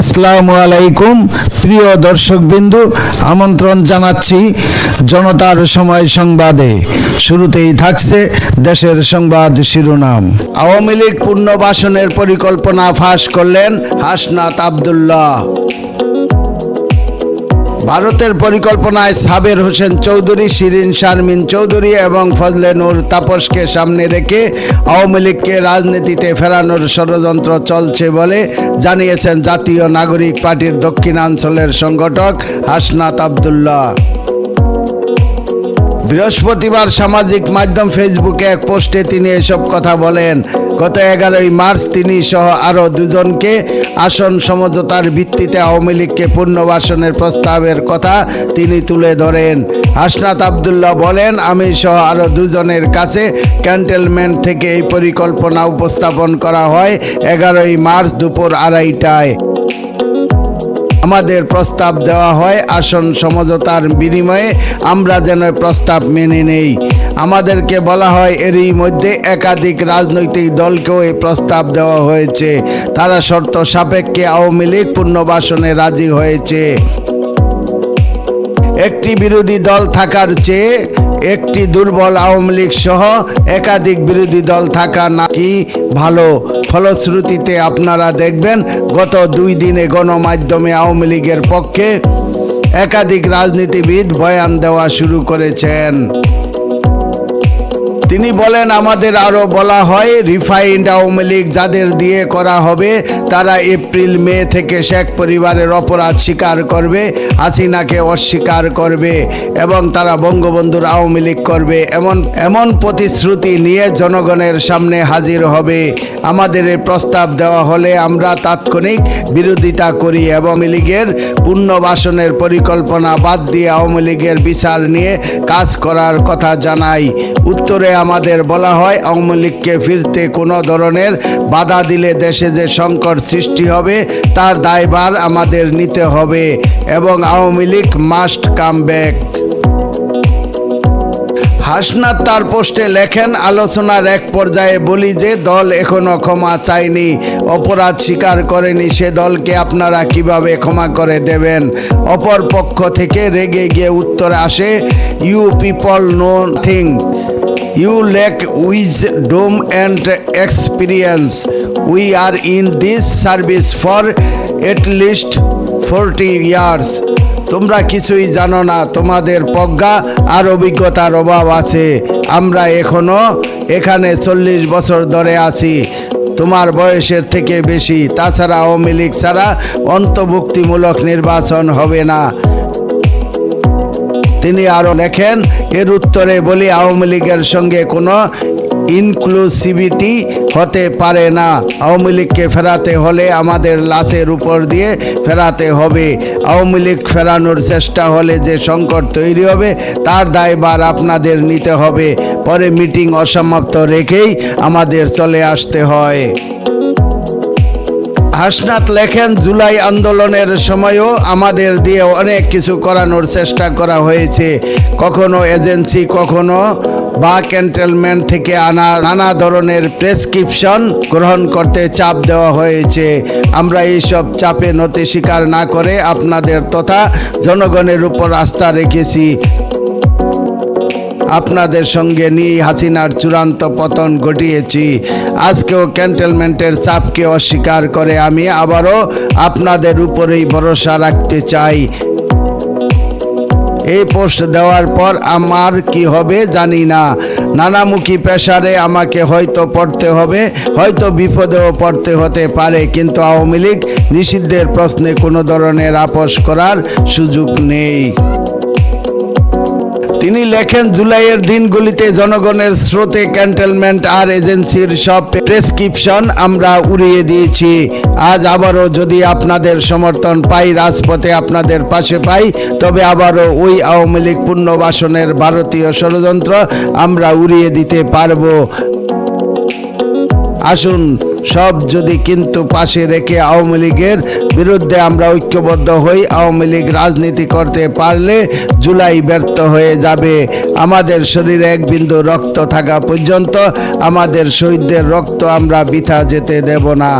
আসসালামু আলাইকুম, প্রিয় দর্শকবিন্দু, আমন্ত্রণ জানাচ্ছি জনতার সময় সংবাদে। শুরুতেই থাকছে দেশের সংবাদ শিরোনাম। আওয়ামী লীগ পুনর্বাসনের পরিকল্পনা ফাঁস করলেন হাসনাত আবদুল্লাহ। ভারতের পরিকল্পনায় সাবের হোসেন চৌধুরী, শিরিন শারমিন চৌধুরী এবং ফজলে নূর তাপসকে সামনে রেখে আওয়ামী লীগকে রাজনীতিতে ফেরানোর ষড়যন্ত্র চলছে বলে জানিয়েছেন জাতীয় নাগরিক পার্টির দক্ষিণাঞ্চলের সংগঠক হাসনাত আবদুল্লাহ। বৃহস্পতিবার সামাজিক মাধ্যম ফেসবুকে এক পোস্টে তিনি এসব কথা বলেন। গত এগারোই মার্চ তিনি সহ আরও দুজনকে আসন সমঝোতার ভিত্তিতে আওয়ামী লীগকে পুনর্বাসনের প্রস্তাবের কথা তিনি তুলে ধরেন। হাসনাত আবদুল্লাহ বলেন, আমি সহ আরও দুজনের কাছে ক্যান্টেলমেন্ট থেকে এই পরিকল্পনা উপস্থাপন করা হয় এগারোই মার্চ দুপুর আড়াইটায়। আমাদের প্রস্তাব দেওয়া হয়, আসন সমঝোতার বিনিময়ে আমরা যেন প্রস্তাব মেনে নেই। আমাদেরকে বলা হয়, এরই মধ্যে একাধিক রাজনৈতিক দলকেও এই প্রস্তাব দেওয়া হয়েছে। তারা শর্ত সাপেক্ষে আওয়ামী লীগ পুনর্বাসনে রাজি হয়েছে। একটি বিরোধী দল থাকার চেয়ে একটি দুর্বল আওয়ামী লীগ সহ একাধিক বিরোধী দল থাকা নাকি ভালো। ফলশ্রুতিতে আপনারা দেখবেন, গত দুই দিনে গণমাধ্যমে আওয়ামী লীগের পক্ষে একাধিক রাজনীতিবিদ বয়ান দেওয়া শুরু করেছেন। তিনি বলেন, আমাদের আরও বলা হয়, রিফাইন্ড আওয়ামী লীগ যাদের দিয়ে করা হবে, তারা এপ্রিল, মে থেকে শেখ পরিবারের অপরাধ স্বীকার করবে, হাসিনাকে অস্বীকার করবে, এবং তারা বঙ্গবন্ধুর আওয়ামী লীগ করবে। এমন এমন প্রতিশ্রুতি নিয়ে জনগণের সামনে হাজির হবে। আমাদের এই প্রস্তাব দেওয়া হলে আমরা তাৎক্ষণিক বিরোধিতা করি এবং লীগের পুনর্বাসনের পরিকল্পনা বাদ দিয়ে আওয়ামী লীগের বিচার নিয়ে কাজ করার কথা জানাই। উত্তরে আমাদের বলা হয়, আওয়ামী লীগকে ফিরতে কোনো ধরনের বাধা দিলে দেশে যে সংকট সৃষ্টি হবে, তার দায়ভার আমাদের নিতে হবে এবং Awami League must come back Hasnat তার পোস্টে লেখেন, আলোচনার এক পর্যায়ে বলি যে, দল এখনও ক্ষমা চায়নি, অপরাধ স্বীকার করেনি, সে দলকে আপনারা কীভাবে ক্ষমা করে দেবেন? অপর পক্ষ থেকে রেগে গিয়ে উত্তর আসে you people nothing you lack wisdom and experience we are in this service for at least forty years তোমরা কিছুই জানো না, তোমাদের প্রজ্ঞা আর অভিজ্ঞতার অভাব আছে। আমরা এখনও এখানে চল্লিশ বছর ধরে আছি। তোমার বয়সের থেকে বেশি। তাছাড়া আওয়ামী লীগ ছাড়া অন্তর্ভুক্তিমূলক নির্বাচন হবে না। তিনি আরও লেখেন, এর উত্তরে বলি আওয়ামী লীগের সঙ্গে কোনো ইনক্লুসিভিটি হতে পারে না। আওয়ামী লীগকে ফেরাতে হলে আমাদের লাশের উপর দিয়ে ফেরাতে হবে। আওয়ামী লীগ ফেরানোর চেষ্টা হলে যে সংকট তৈরি হবে, তার দায়ভার আপনাদের নিতে হবে। পরে মিটিং অসমাপ্ত রেখেই আমাদের চলে আসতে হয়। হাসনাত লেখেন, জুলাই আন্দোলনের সময়ও আমাদের দিয়ে অনেক কিছু করানোর চেষ্টা করা হয়েছে। কখনো এজেন্সি, কখনো বা ক্যান্টেলমেন্ট থেকে আনা নানা ধরনের প্রেসক্রিপশন গ্রহণ করতে চাপ দেওয়া হয়েছে। আমরা এইসব চাপে নতি স্বীকার না করে আপনাদের তথা জনগণের উপর আস্থা রেখেছি। আপনাদের সঙ্গে নিয়ে হাসিনার চূড়ান্ত পতন ঘটিয়েছি। আজকেও ক্যান্টেলমেন্টের চাপকে অস্বীকার করে আমি আবারও আপনাদের উপরেই ভরসা রাখতে চাই। এই পোস্ট দেওয়ার পর আমার কি হবে জানি না। নানামুখী পেশারে আমাকে হয়তো পড়তে হবে, হয়তো বিপদেও পড়তে হতে পারে, কিন্তু আওয়ামী লীগ নিষিদ্ধের প্রশ্নে কোনো ধরনের আপোষ করার সুযোগ নেই। তিনি লেখেন, জুলাইয়ের দিনগুলিতে জনগণের স্রোতে ক্যান্টেলমেন্ট আর এজেন্সির সব প্রেসক্রিপশন আমরা উড়িয়ে দিয়েছি। আজ আবারও যদি আপনাদের সমর্থন পাই, রাজপথে আপনাদের পাশে পাই, তবে আবারও ওই আওয়ামী লীগ পুনর্বাসনের ভারতীয় ষড়যন্ত্র আমরা উড়িয়ে দিতে পারব। আসুন সব যদি কিন্তু পাশে রেখে আওয়ামী লীগের বিরুদ্ধে আমরা ঐক্যবদ্ধ হই, আওয়ামী লীগ রাজনীতি করতে পারলে জুলাই ব্যর্থ হয়ে যাবে। আমাদের শরীরে এক বিন্দু রক্ত থাকা পর্যন্ত আমাদের শহীদদের রক্ত আমরা বৃথা যেতে দেব না।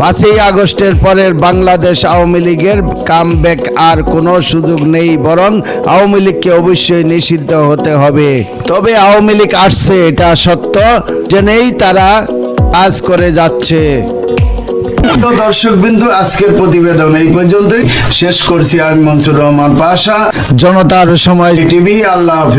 পাঁচই আগস্টের পরের বাংলাদেশ আওয়ামী লীগের কামব্যাক আর কোনো সুযোগ নেই, বরং আওয়ামী লীগকে অবশ্যই নিষিদ্ধ হতে হবে। তবে আওয়ামী লীগ আসছে, এটা সত্য, জেনেই তারা কাজ করে যাচ্ছে। তো দর্শক বিন্দু, আজকের প্রতিবেদন এই পর্যন্তই। শেষ করছি আমি মনসুর রহমান পাশা। জনতার সময়। টিভি, আল্লাহ হাফেজ।